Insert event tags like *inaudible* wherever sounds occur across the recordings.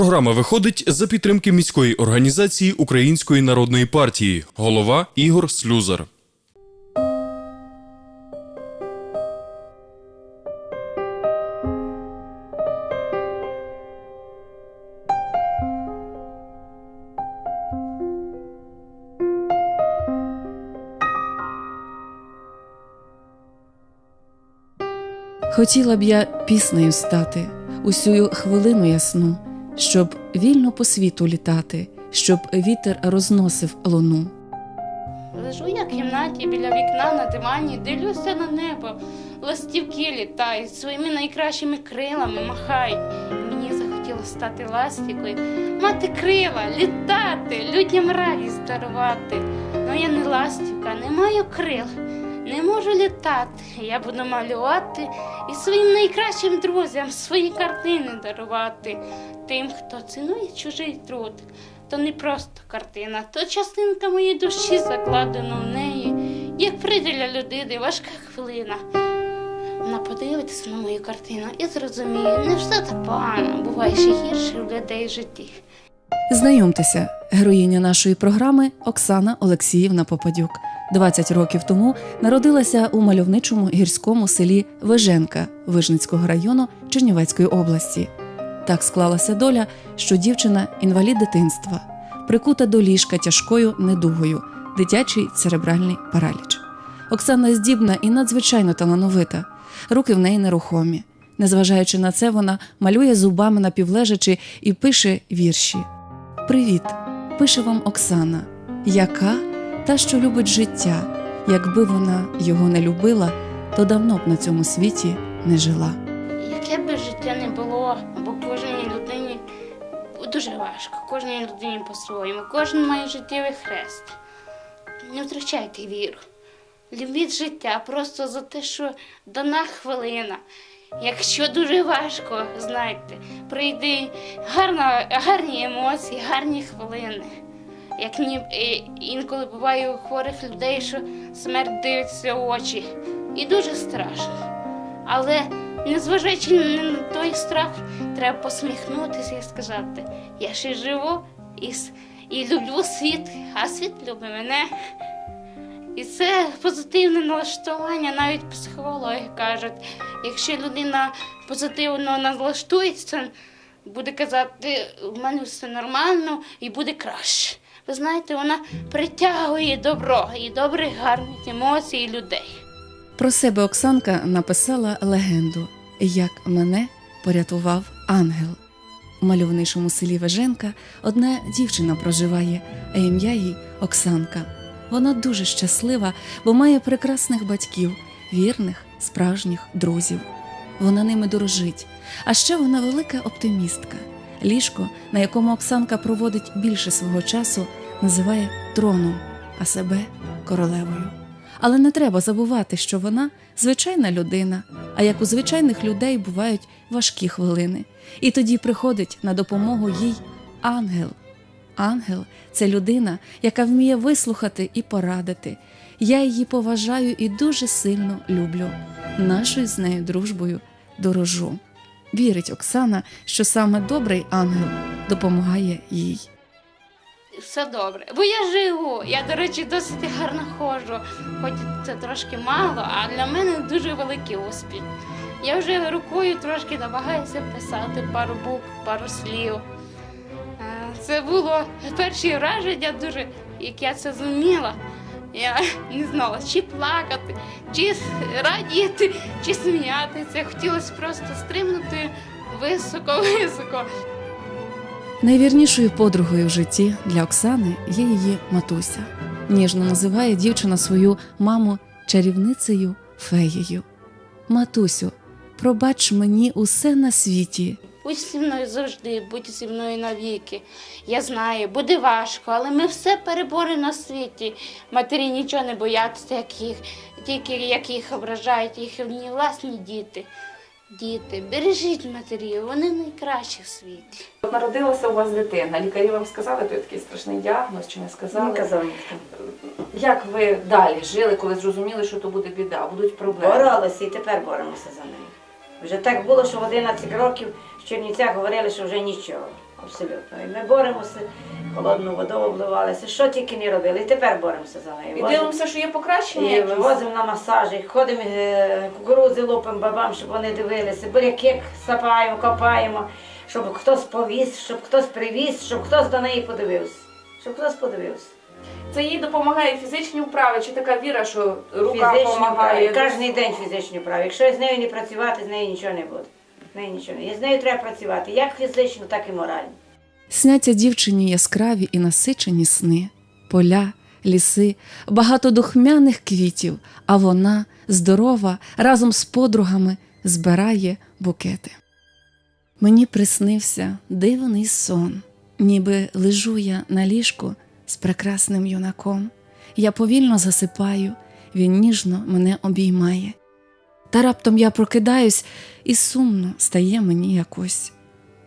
Програма виходить за підтримки міської організації Української народної партії. Голова Ігор Слюзар. Хотіла б я піснею стати усю хвилину ясну, щоб вільно по світу літати, щоб вітер розносив луну. Лежу я в кімнаті біля вікна на дивані, дивлюся на небо. Ластівки літають, своїми найкращими крилами махають. Мені захотілося стати ластівкою, мати крила, літати, людям радість дарувати. Ну я не ластівка, не маю крил, не можу літати. Я буду малювати і своїм найкращим друзям свої картини дарувати. Тим, хто цінує чужий труд. То не просто картина, то частинка моєї душі закладена в неї. Як прийде для людини важка хвилина. Вона подивиться на мою картину і зрозуміє, не все так погано, буває ще гірше в людей в житті. Знайомтеся, героїня нашої програми Оксана Олексіївна Попадюк. 20 років тому народилася у мальовничому гірському селі Виженка Вижницького району Чернівецької області. Так склалася доля, що дівчина інвалід дитинства, прикута до ліжка тяжкою недугою, дитячий церебральний параліч. Оксана здібна і надзвичайно талановита, руки в неї нерухомі. Незважаючи на це, вона малює зубами напівлежачи і пише вірші. Привіт, пише вам Оксана, яка та, що любить життя. Якби вона його не любила, то давно б на цьому світі не жила. Яке би життя не було, бо кожній людині дуже важко, кожній людині по-своєму, кожен має життєвий хрест. Не втрачайте віру. Любіть життя просто за те, що дана хвилина. Якщо дуже важко, знайте, прийде гарні емоції, гарні хвилини. Як ні, інколи буває у хворих людей, що смерть дивиться в очі. І дуже страшно. Але незважаючи на той страх, треба посміхнутися і сказати, я ще живу і, і люблю світ, а світ любить мене. І це позитивне налаштування, навіть психологи кажуть, якщо людина позитивно налаштується, буде казати, в мене все нормально і буде краще. Ви знаєте, вона притягує добро і добрих, гарних емоцій людей. Про себе Оксанка написала легенду, як мене порятував ангел. У мальовничому селі Веженка одна дівчина проживає, а ім'я їй Оксанка. Вона дуже щаслива, бо має прекрасних батьків, вірних, справжніх друзів. Вона ними дорожить. А ще вона велика оптимістка. Ліжко, на якому Оксанка проводить більше свого часу, називає троном, а себе королевою. Але не треба забувати, що вона звичайна людина, а як у звичайних людей бувають важкі хвилини. І тоді приходить на допомогу їй ангел. Ангел це людина, яка вміє вислухати і порадити. Я її поважаю і дуже сильно люблю. Нашою з нею дружбою дорожу. Вірить Оксана, що саме добрий ангел допомагає їй. Все добре. Бо я живу. Я, до речі, досить гарно ходжу. Хоч це трошки мало, а для мене дуже великий успіх. Я вже рукою трошки намагаюся писати пару букв, пару слів. Е, Це було перші враження дуже, як я це зуміла. Я не знала, чи плакати, чи радіти, чи сміятися. Хотілося просто стрибнути високо-високо. Найвірнішою подругою в житті для Оксани є її матуся. Ніжно називає дівчина свою маму чарівницею феєю. Матусю, пробач мені усе на світі. Будь зі мною завжди, будь зі мною навіки. Я знаю, буде важко, але ми все переборемо на світі. Матері нічого не бояться, як їх, тільки як їх ображають, їхні власні діти. Діти, бережіть матерів, вони найкращі в світі. Народилася у вас дитина. Лікарі вам сказали, то є такий страшний діагноз, чи не сказали? Не казали. ніхто. Як ви далі жили, коли зрозуміли, що то буде біда, будуть проблеми? Боролися і тепер боремося за неї. Вже так було, що в 11 років в Чернівцях говорили, що вже нічого. Абсолютно. І ми боремося, холодну воду обливалися, що тільки не робили. І тепер боремося за нею. І Возимо- дивимося, що є покращення. і якісь? вивозимо на масажі, ходимо е, кукурудзи лупимо бабам, щоб вони дивилися, буряки сапаємо, копаємо, щоб хтось повіз, щоб хтось привіз, щоб хтось до неї подивився. Щоб хтось подивився. Це їй допомагає фізичні вправи, чи така віра, що рука Фізичні допомагає. Кожен день фізичні вправи. Якщо з нею не працювати, з нею нічого не буде. З нічого. І з нею треба працювати, як фізично, так і морально. Сняться дівчині яскраві і насичені сни, поля, ліси, багато духмяних квітів, а вона, здорова, разом з подругами збирає букети. Мені приснився дивний сон, ніби лежу я на ліжку з прекрасним юнаком. Я повільно засипаю, він ніжно мене обіймає. Та раптом я прокидаюсь, і сумно стає мені якось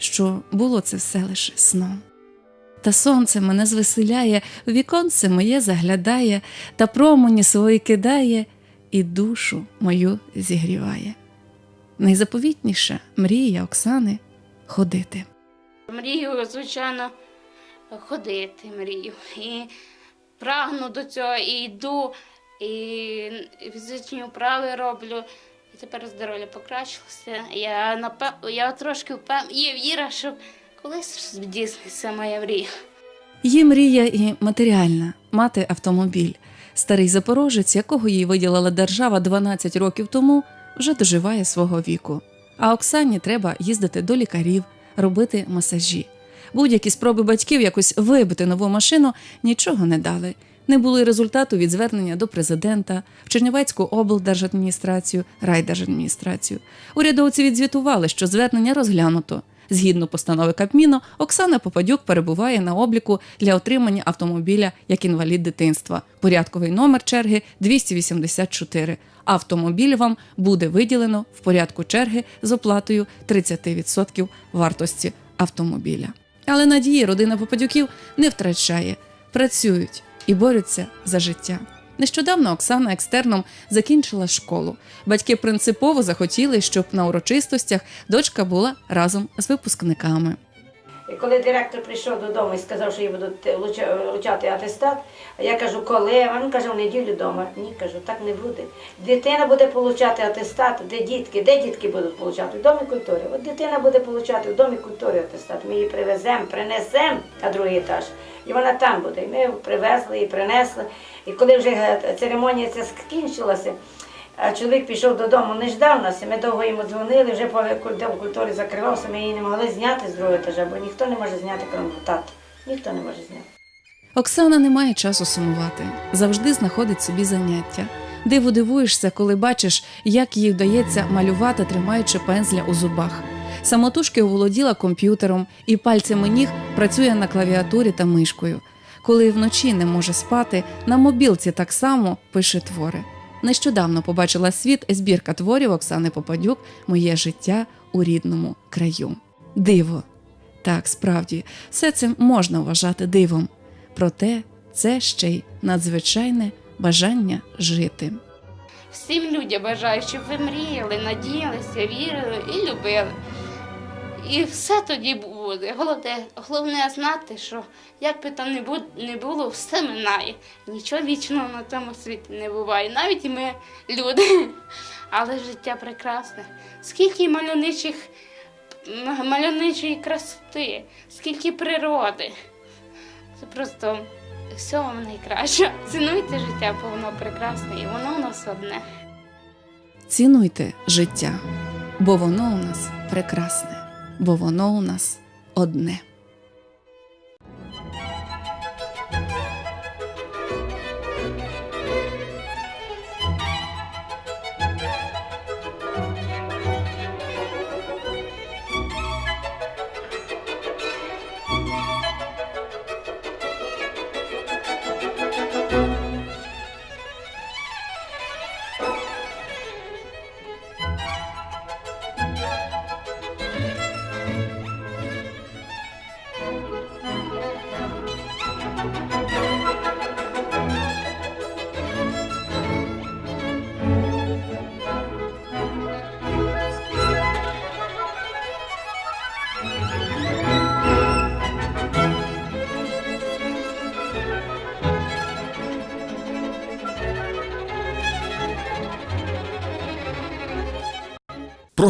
що було це все лише сном. Та сонце мене звеселяє, віконце моє заглядає, та промені свої кидає і душу мою зігріває. Найзаповітніша мрія Оксани ходити. Мрію, звичайно, ходити мрію. І прагну до цього, і йду, і фізичні вправи роблю. І тепер здоров'я покращилося. Я напев... я трошки впев... є віра, що колись здійсниться моя мрія. Її мрія і матеріальна мати автомобіль. Старий запорожець, якого їй виділила держава 12 років тому, вже доживає свого віку. А Оксані треба їздити до лікарів, робити масажі. Будь-які спроби батьків якось вибити нову машину нічого не дали. Не було й результату від звернення до президента, в Чернівецьку облдержадміністрацію, райдержадміністрацію. Урядовці відзвітували, що звернення розглянуто. Згідно постанови Кабміну, Оксана Попадюк перебуває на обліку для отримання автомобіля як інвалід дитинства. Порядковий номер черги 284. Автомобіль вам буде виділено в порядку черги з оплатою 30% вартості автомобіля. Але надії родина Попадюків не втрачає, працюють і борються за життя. Нещодавно Оксана екстерном закінчила школу. Батьки принципово захотіли, щоб на урочистостях дочка була разом з випускниками. І коли директор прийшов додому і сказав, що їй будуть вручати атестат, я кажу, коли? Він каже, в неділю вдома. Ні, кажу, так не буде. Дитина буде отримати атестат, де дітки, де дітки будуть отримати? В домі культури. От дитина буде отримати в домі культури атестат. Ми її привеземо, принесемо на другий етаж. І вона там буде. І ми привезли і принесли. І коли вже церемонія ця скінчилася, а чоловік пішов додому, не нас, ми довго йому дзвонили, вже дом культури закривався, ми її не могли зняти з другого етажа, бо ніхто не може зняти, крім тата. Ніхто не може зняти. Оксана не має часу сумувати, завжди знаходить собі заняття. Диву дивуєшся, коли бачиш, як їй вдається малювати, тримаючи пензля у зубах. Самотужки оволоділа комп'ютером і пальцями ніг працює на клавіатурі та мишкою. Коли вночі не може спати, на мобілці так само пише твори. Нещодавно побачила світ збірка творів Оксани Попадюк Моє життя у рідному краю. Диво. Так, справді, все це можна вважати дивом. Проте це ще й надзвичайне бажання жити. Всім людям бажаю, щоб ви мріяли, надіялися, вірили і любили. І все тоді буде. Головне, головне знати, що як би там не не було, все минає. Нічого вічного на цьому світі не буває. Навіть і ми люди. *laughs* Але життя прекрасне. Скільки мальовничих, мальовничої красоти, скільки природи. Це просто всього найкраще. *laughs* Цінуйте життя, бо воно прекрасне і воно у нас одне. Цінуйте життя, бо воно у нас прекрасне, бо воно у нас одне.